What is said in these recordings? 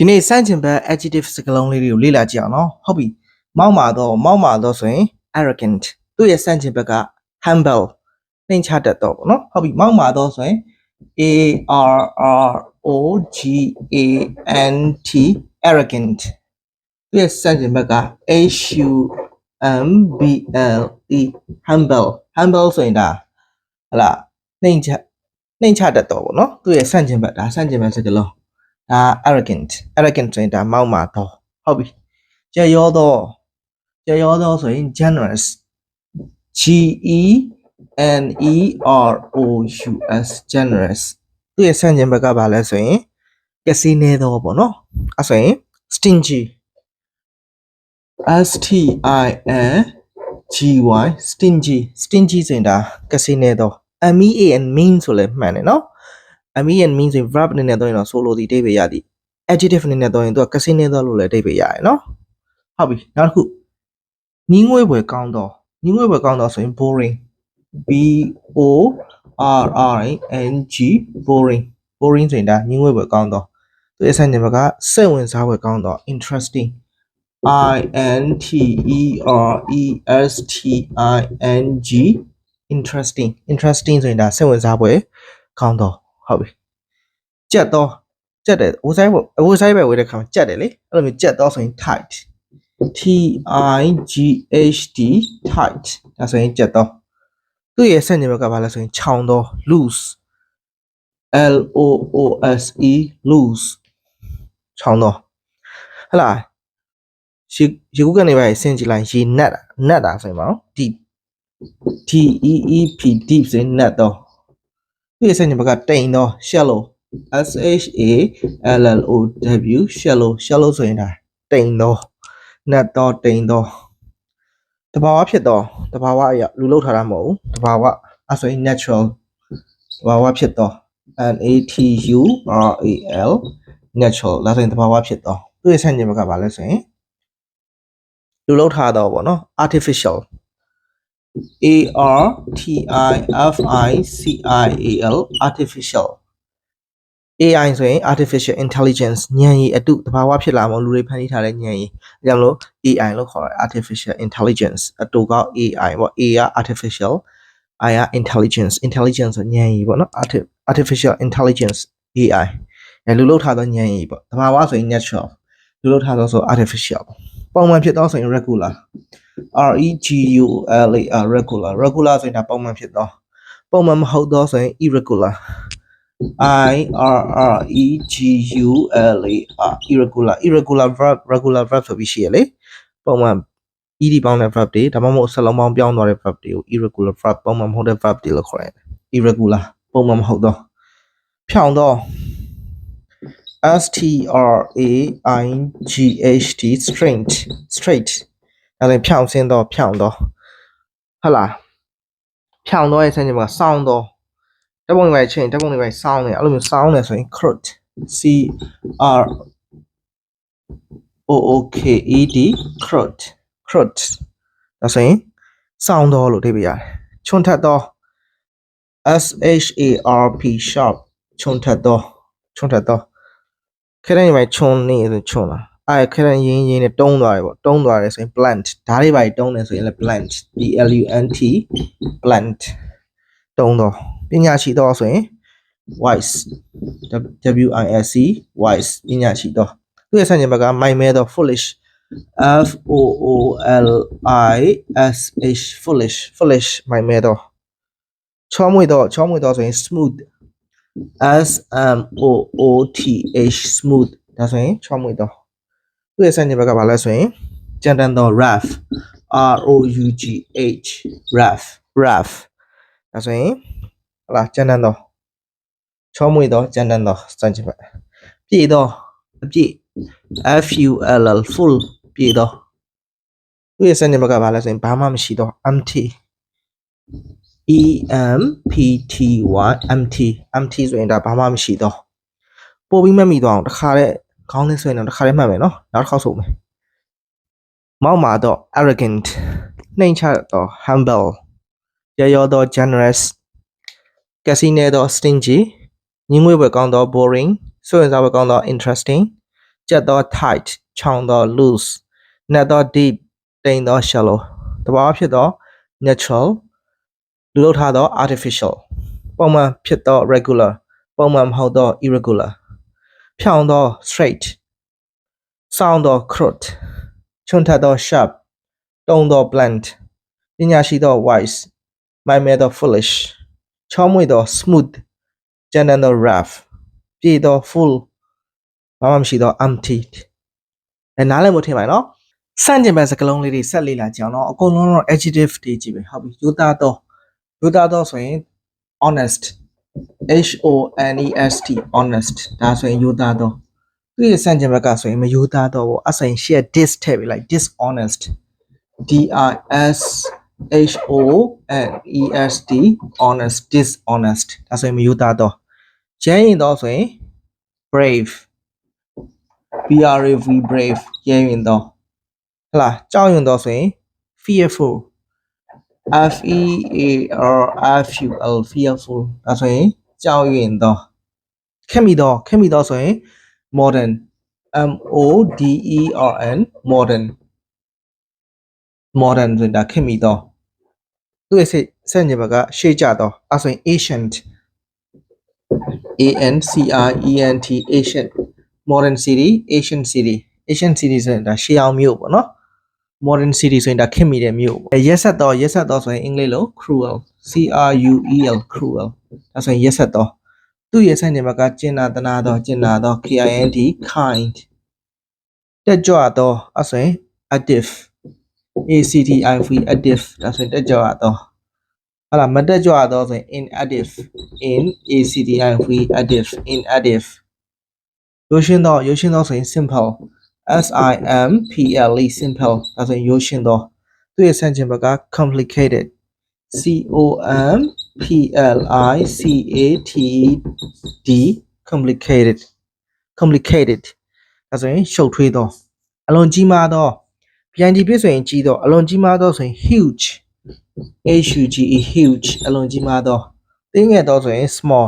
ဒီနေ့စန့်ကျင်ဘက် adjective စကားလုံးလေးတွေကိုလေ့လာကြည့်အောင်နော်ဟုတ်ပြီမောက်မာတော့မောက်မာတော့ဆိုရင် arrogant သူ့ရဲ့စန့်ကျင်ဘက်က humble နှိမ်ချတတ်တော့ပေါ့နော်ဟုတ်ပြီမောက်မာတော့ဆိုရင် a r r o g a n t arrogant သူ့ရဲ့စန့်ကျင်ဘက်က h u m b l e humble humble ဆိုရင်ဒါဟလာနှိမ်ချနှိမ်ချတတ်တော့ပေါ့နော်သူ့ရဲ့စန့်ကျင်ဘက်ဒါစန့်ကျင်ဘက်စကားလုံး ဒါ arrogant arrogant ဆိုရင်ဒါမောက်မာတော့ဟုတ်ပြီကြက်ရောတော့ကြက်ရောတော့ဆိုရင် generous G E N E R O U S generous သူ့ရဲ့ဆန့်ကျင်ဘက်ကဘာလဲဆိုရင်ကစီနေတော့ပေါ့နော်အဲဆိုရင် stingy S T I N G Y stingy stingy ဆိုရင်ဒါကစီနေတော့ M E A N mean ဆိုလဲမှန်တယ်နော် M E N mean ဆိုရင် verb အနေနဲ့တော့ရင်တော့ solo ဒီအဓိပ္ပာယ်ရသည် adjective အနေနဲ့တော့ရင်သူကကစီနေတော့လို့လည်းအဓိပ္ပာယ်ရတယ်နော်ဟုတ်ပြီနောက်တစ်ခုညီငွေဘွယ်ကောင်းတော့ညီငွေဘွယ်ကောင်းတော့ဆိုရင် boring B O R R N G boring boring ဆိုရင်ဒါညီငွေဘွယ်ကောင်းတော့သူရဲ့ဆန့်ကျင်ဘက်ကစိတ်ဝင်စားဘွယ်ကောင်းတော့ interesting I N T E R E S T I N G interesting interesting ဆိုရင်ဒါစိတ်ဝင်စားပွဲကောင်းတော့ ဟုတ်ပြီကြက်တော့ကြက်တယ်ဝဆိုင်ပေါ့အဝဆိုင်ပဲဝေးတဲ့ခါမှာကြက်တယ်လေအဲ့လိုမျိုးကြက်တော့ဆိုရင် tight T I G H T tight ဒါဆိုရင်ကြက်တော့သူ့ရဲ့ဆန့်ကျင်ဘက်ကဘာလဲဆိုရင်ခြောင်တော့ loose L O O S E loose ခြောင်တော့ဟလာရေရေကူးကနေပါဆင်ကြည့်လိုက်ရေနက်တာနက်တာဆိုရင်မအောင် deep T E E P deep ဆိုရင်နက်တော့ သူ့ရဲ့ဆန့်ကျင်ဘက်ကတိမ်တော့ shallow S H A L L O W shallow shallow ဆိုရင်ဒါတိမ်တော့နက်တော့တိမ်တော့တဘာဝဖြစ်တော့တဘာဝအရာလူလောက်ထားတာမဟုတ်ဘူးတဘာဝအဲဆိုရင် natural တဘာဝဖြစ်တော့ N A T U R A L natural ဒါဆိုရင်တဘာဝဖြစ်တော့သူ့ရဲ့ဆန့်ကျင်ဘက်ကဘာလဲဆိုရင်လူလောက်ထားတော့ဗောနော် artificial A R T I F I C I A L artificial AI ဆိုရင် artificial intelligence ဉာဏ်ရည်အတုတဘာဝဖြစ်လာမှလူတွေဖန်တီးထားတဲ့ဉာဏ်ရည်အဲကြောင့်လို့ AI လို့ခေါ်တယ် artificial intelligence အတူက AI ပေါ့ A က artificial I က intelligence intelligence ဆိုဉာဏ်ရည်ပေါ့နော် Arti- artificial intelligence AI အဲလူလို့ထားသောဉာဏ်ရည်ပေါ့တဘာဝဆိုရင် natural လူလို့ထားသောဆို artificial ပုံ မှန်ဖြစ်သောဆိုရင် regular R E G U L A R regular regular ဆိုရင်ဒါပုံမှန်ဖြစ်သောပုံမှန်မဟုတ်သောဆိုရင် irregular I R R E G U L A R irregular irregular verb regular verb ဆိုပြီးရှိရလေပုံမှန် ed ပေါင်းတဲ့ verb တွေဒါမှမဟုတ်စလုံးပေါင်းပြောင်းသွားတဲ့ verb တွေကို irregular verb ပုံမှန်မဟုတ်တဲ့ verb တွေလို့ခေါ်ရတယ် irregular ပုံမှန်မဟုတ်တော့ဖြောင်းတော့ S T R A I G H T straight straight ဒါလည်းဖြောင်းစင်းတော့ဖြောင်းတော့ဟုတ်လားဖြောင်းတော့ရဲ့ဆန်းကျင်မှာစောင်းတော့ဓာတ်ပုံတွေပဲချင်းဓာတ်ပုံတွေပဲစောင်းနေအဲ့လိုမျိုးစောင်းနေဆိုရင် crooked C R O O K E D crooked crooked ဒါဆိုရင်စောင်းတော့လို့အဓိပ္ပာယ်ရတယ်ချွန်ထက်တော့ S H A R P sharp ချွန်ထက်တော့ချွန်ထက်တော့ ခဲတဲ့ပဲချွန်နေဆိုချွန်လာအဲခဲတဲ့ရင်းရင်းနဲ့တုံးသွားတယ်ပေါ့တုံးသွားတယ်ဆိုရင် blunt ဓာတ်တွေပါတုံးတယ်ဆိုရင်လည်း blunt B L U N T blunt တုံးတော့ပညာရှိတော့ဆိုရင် wise W I S C wise ပညာရှိတော့သူရဲ့ဆန့်ကျင်ဘက်ကမိုင်မဲတော့ foolish F O O L I S H foolish foolish မိုင်မဲတော့ချောမွေတော့ချောမွေတော့ဆိုရင် smooth S M O O T H smooth ဒါဆိုရင်ချောမွေတော့သူရဲ့ဆန့်ကျင်ဘက်ကဘာလဲဆိုရင်ကြမ်းတမ်းတော့ rough R O U G H rough rough ဒါဆိုရင်ဟလာကြမ်းတမ်းတော့ချောမွေတော့ကြမ်းတမ်းတော့ဆန့်ကျင်ဘက်ပြေတော့အပြည့် F U L L full ပြေတော့သူရဲ့ဆန့်ကျင်ဘက်ကဘာလဲဆိုရင်ဘာမှမရှိတော့ empty E M P T Y empty empty ဆိုရင်ဒါဘာမှမရှိတော့ပို့ပြီးမှတ်မိသွားအောင်တစ်ခါတည်းခေါင်းလေးဆိုရင်တော့တစ်ခါတည်းမှတ်မယ်နော်နောက်တစ်ခေါက်ဆိုမယ်မောက်မာတော့ arrogant နှိမ်ချတော့ humble ရရောတော့ generous ကစီနေတော့ stingy ညင်ငွေဘွယ်ကောင်းတော့ boring ဆိုရင်စားဘွယ်ကောင်းတော့ interesting ကြက်သော tight ချောင်းသော loose နက်သော deep တိမ်သော shallow တဘာဝဖြစ်သော natural လူလုပ်ထားသော artificial ပုံမှန်ဖြစ်သော regular ပုံမှန်မဟုတ်သော irregular ဖြောင်းသော straight ဆောင်းသော crooked ချွန်ထက်သော sharp တုံးသော blunt ပညာရှိသော wise မိုင်မဲသော foolish ချောမွေ့သော smooth ကျန်တဲ့သော rough ပြေသော full ဘာမှမရှိသော empty အဲနားလည်မှုထင်ပါနော်စန့်ကျင်ဘက်စကားလုံးလေးတွေဆက်လေ့လာကြအောင်နော်အကုန်လုံးတော့ adjective တွေကြီးပဲဟုတ်ပြီယူသားတော့ ယူသားတော့ဆိုရင် honest h o n e s t honest ဒါဆိုရင်ယူသားတော့သူရဲ့စန့်ကျင်ဘက်ကဆိုရင်မယူသားတော့ဘူးအဆိုင်ရှက် dis ထည့်ပြီးလိုက် dishonest d i s h o n e s t honest dishonest ဒါဆိုရင်မယူသားတော့ကျန်းရင်တော့ဆိုရင် brave b r a v brave ရဲရင်တော့ဟလာကြောက်ရင်တော့ဆိုရင် fearful F e a r f u l fearful ဒါဆိုရင်ကြောက်ရင်တော့ခက်မိတော့ခက်မိတော့ဆိုရင် modern m o d e r n modern modern ဆိုတာခက်မိတော့သူ့ရဲ့စိတ်စံညဘကရှေ့ကြတော့အဲဆိုရင် ancient a n c r e n t ancient modern city asian city asian city ဆိုတာဒါရှေးအောင်မြို့ပေါ့နော် modern city ဆိုရင်ဒါခင်မိတဲ့မြို့ပေါ့ရက်ဆက်တော့ရက်ဆက်တော့ဆိုရင်အင်္ဂလိပ်လို cruel c r u e l cruel ဒါဆိုရင်ရက်ဆက်တော့သူ့ရဲ့ဆိုင်နေမှာကကျင်နာတနာတော့ကျင်နာတော့ k i n d kind တက်ကြွတော့အဲဆိုရင် active a c t i v active ဒါဆိုရင်တက်ကြွတော့ဟာလာမတက်ကြွတော့ဆိုရင် inactive in a c t i v active inactive ရိုးရှင်းတော့ရိုးရှင်းတော့ဆိုရင် simple s i m p l e simple ဒါဆိုရင်ရိုးရှင်းတော့သူ့ရဲ့ဆန့်ကျင်ဘက်က complicated c o m p l i c a t e d complicated complicated ဒါဆိုရင်ရှုပ်ထွေးတော့အလွန်ကြီးမားတော့ PNG ပြည့်ဆိုရင်ကြီးတော့အလွန်ကြီးမားတော့ဆိုရင် huge h u g e huge အလွန်ကြီးမားတော့တင်းငယ်တော့ဆိုရင် small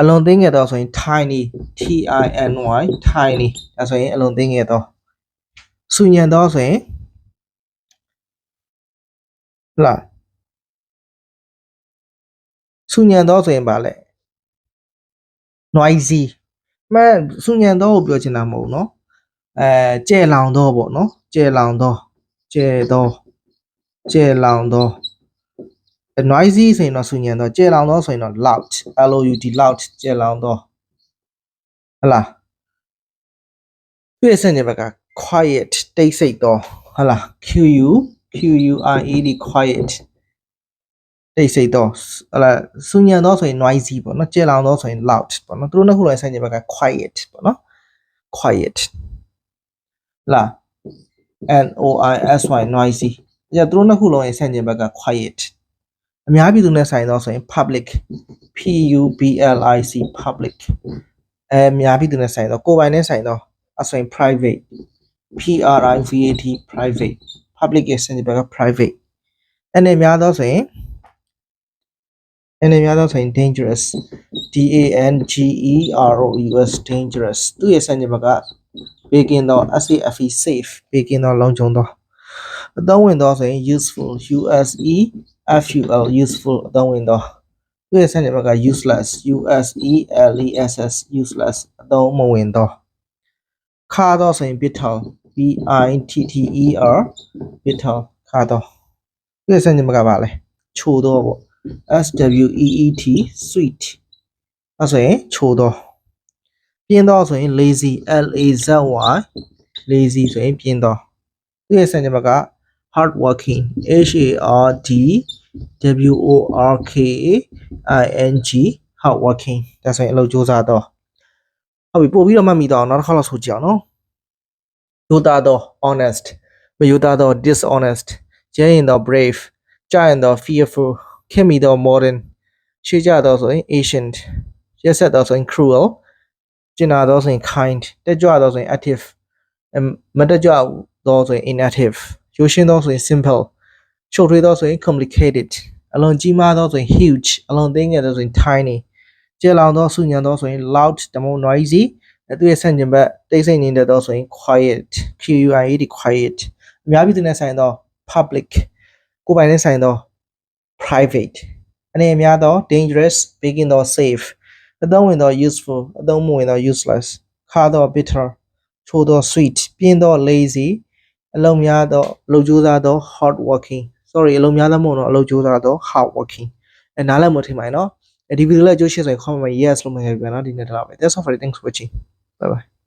အလွန်သေးငယ်တော့ဆိုရင် tiny t i n y tiny ဒါဆိုရင်အလွန်သေးငယ်တော့ဆူညံတော့ဆိုရင်လားဆူညံတော့ဆိုရင်ပါလေ noisy မှန်ဆူညံတော့ကိုပြောချင်တာမဟုတ်နော်အဲကြဲလောင်တော့ပေါ့နော်ကြဲလောင်တော့ကြဲတော့ကြဲလောင်တော့ noisy ဆိုရင်တော့ဆူညံတော့ကျဲလောင်တော့ဆိုရင်တော့ loud l o u d loud ကျဲလောင်တော့ဟလာပြည့်စင်တဲ့ဘက်က quiet တိတ်ဆိတ်တော့ဟလာ q u q u i e d quiet တိတ်ဆိတ်တော့ဟလာဆူညံတော့ဆိုရင် noisy ပေါ့နော်ကျဲလောင်တော့ဆိုရင် loud ပေါ့နော်သူတို့နှစ်ခုလုံးဆိုင်တဲ့ဘက်က quiet ပေါ့နော် quiet လာ n o i s y noisy ညသူတို့နှစ်ခုလုံးရဲ့ဆိုင်တဲ့ဘက်က quiet အများပြည်သူနဲ့ဆိုင်တော့ဆိုရင် public p u b l i c public အဲအများပြည်သူနဲ့ဆိုင်တော့ကိုယ်ပိုင်နဲ့ဆိုင်တော့အဆိုရင် private p r i v a t private public ရဲ့စင်ဘက်က private အနေများတော့ဆိုရင်အနေများတော့ဆိုရင် dangerous d a n g e r o u s dangerous သူ့ရဲ့စင်ဘက်ကဘေးကင်းတော့ s a f e safe ဘေးကင်းတော့လုံခြုံတော့အသုံး ဝင်တော့ဆိုရင် useful u s e ful useful အသုံးဝင်တော့သူရဲ့ဆန့်ကျင်ဘက်က useless u s e l e s s useless အသုံးမဝင်တော့ခါတော့ဆိုရင် bitter b i t t e r bitter ခါတော့သူရဲ့ဆန့်ကျင်ဘက်ကပါလဲချိုတော့ပေါ့ s w e e t sweet အဲဆိုရင်ချိုတော့ပြင်းတော့ဆိုရင် lazy l a z y lazy ဆိုရင်ပြင်းတော့သူရဲ့ဆ န့်ကျင်ဘက်က hard working h a r d w o r k i n g hard working ဒါဆိုရင်အလုပ်စ조사တော့ဟုတ်ပြီပို့ပြီးတော့မှတ်မိတော့နောက်တစ်ခါလောက်ဆိုကြအောင်နော်ယူသားတော့ honest မယူသားတော့ dishonest ကျရင်တော့ brave ကြရင်တော့ fearful ခင်မီတော့ modern ရှေ့ကြတော့ဆိုရင် ancient ရက်ဆက်တော့ဆိုရင် cruel ကျင်နာတော့ဆိုရင် kind တက်ကြွတော့ဆိုရင် active မတက်ကြွတော့ဆိုရင် inactive ရိုးရှင်းတော့ဆိုရင် simple ရှုပ်ထွေးတော့ဆိုရင် complicated အလွန်ကြီးမားတော့ဆိုရင် huge အလွန်သေးငယ်တော့ဆိုရင် tiny ကျယ်လောင်တော့ဆူညံတော့ဆိုရင် loud တမုံ noisy အဲသူရဲ့ဆန့်ကျင်ဘက်တိတ်ဆိတ်နေတဲ့တော့ဆိုရင် quiet Q U I E D quiet အများပြည်သူနဲ့ဆိုင်တော့ public ကိုယ်ပိုင်နဲ့ဆိုင်တော့ private အနေအများတော့ dangerous making တော့ safe အသုံးဝင်တော့ useful အသုံးမဝင်တော့ useless ခါတော့ bitter ချိုးတော့ sweet ပြင်းတော့ lazy အလုံးများတော့အလုပ်ကြိုးစားတော့ hard working sorry အလုံးများသားမဟုတ်တော့အလုပ်ကြိုးစားတော့ hard working အဲနားလည်မထင်ပါနဲ့နော်အဲဒီဗီဒီယိုလေးအကျိုးရှိဆိုရင် comment မှာ yes လို့မှတ်ခဲ့ပြပါနော်ဒီနေ့တော့ပဲ that's all for today. thanks for watching bye bye